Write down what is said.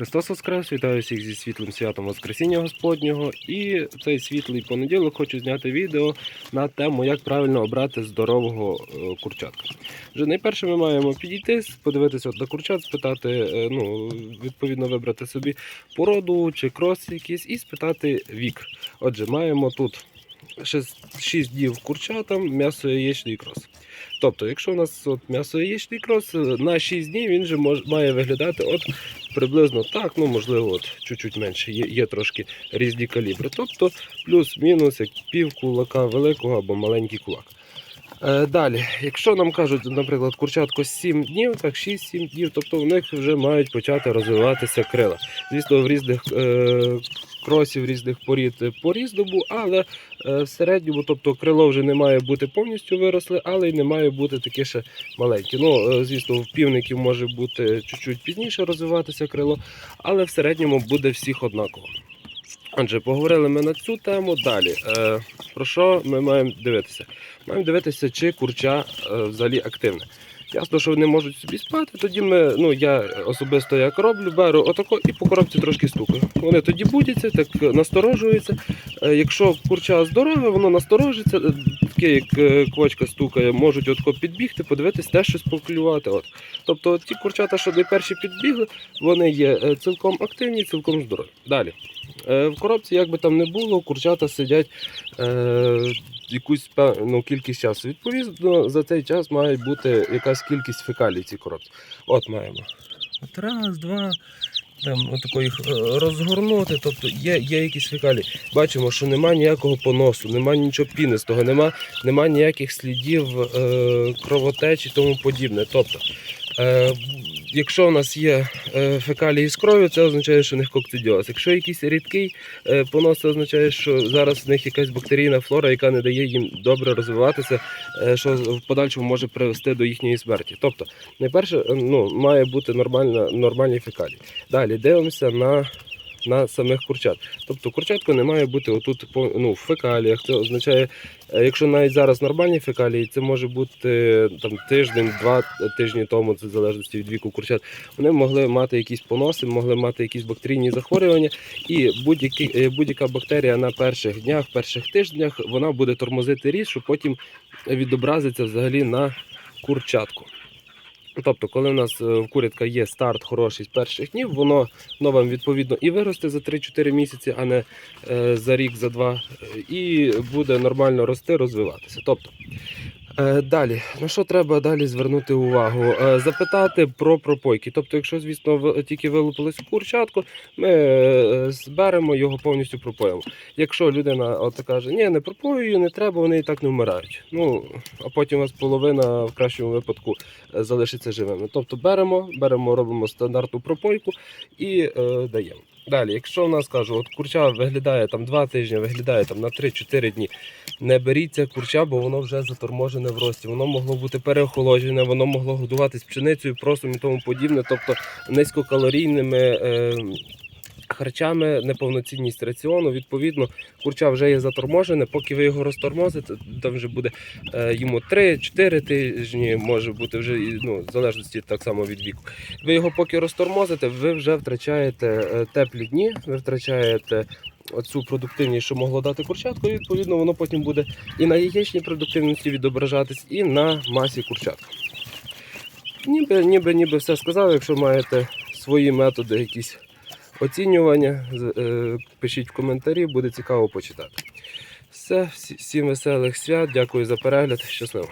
Христос Воскрес! Вітаю всіх зі світлим святом Воскресіння Господнього. І цей світлий понеділок хочу зняти відео на тему, як правильно обрати здорового е, курчатка. Вже найперше ми маємо підійти, подивитися на курчат, спитати, е, ну, відповідно, вибрати собі породу чи крос якийсь і спитати вік. Отже, маємо тут 6 днів курчатам, м'ясо яєчний крос. Тобто, якщо у нас от м'ясо яєчний крос, е, на 6 днів він же мож, має виглядати от приблизно так, ну можливо, от чуть-чуть менше, є, є трошки різні калібри. Тобто плюс-мінус як пів кулака великого або маленький кулак. Е, далі, якщо нам кажуть, наприклад, курчатко 7 днів, так 6-7 днів, тобто в них вже мають почати розвиватися крила. Звісно, в різних е, кросів, різних порід по-різному, але е, в середньому, тобто крило вже не має бути повністю виросле, але й не має бути таке ще маленьке. Ну, е, звісно, в півників може бути чуть-чуть пізніше розвиватися крило, але в середньому буде всіх однаково. Отже, поговорили ми на цю тему. Далі. Е, про що ми маємо дивитися? Маємо дивитися, чи курча е, взагалі активне. Ясно, що вони можуть собі спати. Тоді ми, ну я особисто як роблю, беру отако і по коробці трошки стукаю. Вони тоді будяться, так насторожуються. Е, Якщо курча здорове, воно насторожиться, е, таке як е, квочка стукає, можуть отко підбігти, подивитись, теж щось поклювати. От. Тобто ті курчата, що найперші підбігли, вони є е, цілком активні, цілком здорові. Далі. Е, В коробці, як би там не було, курчата сидять е, якусь певну кількість часу. Відповідно, за цей час має бути якась кількість фекалій в цій коробці. От маємо. От раз, два. Там отако їх е, розгорнути, тобто є, є якісь фекалії. Бачимо, що немає ніякого поносу, немає нічого пінистого, немає, нема ніяких слідів е, кровотечі і тому подібне. Тобто, е, якщо у нас є е, фекалії з кров'ю, це означає, що в них коктидіоз. Якщо якийсь рідкий е, понос, це означає, що зараз в них якась бактерійна флора, яка не дає їм добре розвиватися, е, що в подальшому може привести до їхньої смерті. Тобто, найперше, ну, має бути нормальна, нормальні фекалії. Далі дивимося на. На самих курчат. Тобто курчатко не має бути отут ну, в фекаліях. Це означає, е, якщо навіть зараз нормальні фекалії, це може бути е, там тиждень, два тижні тому, це в залежності від віку курчат. Вони могли мати якісь поноси, могли мати якісь бактерійні захворювання, і е, будь-яка бактерія на перших днях, перших тижнях вона буде тормозити ріст, що потім відобразиться взагалі на курчатку. Тобто, коли в нас е, в курятка є старт хороший з перших днів, воно вам відповідно і виросте за 3-4 місяці, а не е, за рік, за два, е, і буде нормально рости, розвиватися. Тобто, далі, на що треба далі звернути увагу? Е, запитати про пропойки. Тобто, якщо, звісно, тільки вилупились курчатку, ми е, зберемо його повністю пропоїмо. Якщо людина от каже, ні, не пропоюю, не треба, вони і так не вмирають. Ну, а потім у вас половина в кращому випадку е, залишиться живими. Тобто беремо, беремо, робимо стандартну пропойку і е, даємо. Далі, якщо в нас кажу, от курча виглядає там 2 тижні, виглядає там на 3-4 дні, не беріться курча, бо воно вже заторможене в рості. Воно могло бути переохолоджене, воно могло годуватись пшеницею, просом і тому подібне, тобто низькокалорійними. Е, Харчами, неповноцінність раціону, відповідно, курча вже є заторможене. Поки ви його розтормозите, там вже буде е, йому 3-4 тижні, може бути вже ну, в залежності так само від віку. Ви його поки розтормозите, ви вже втрачаєте е, теплі дні, ви втрачаєте цю продуктивність, що могло дати курчатку, і відповідно воно потім буде і на яєчній продуктивності відображатись, і на масі курчатка. Ніби, ніби, ніби все сказав, якщо маєте свої методи якісь оцінювання, е, пишіть в коментарі, буде цікаво почитати. Все, всі- всім веселих свят, дякую за перегляд, щасливо.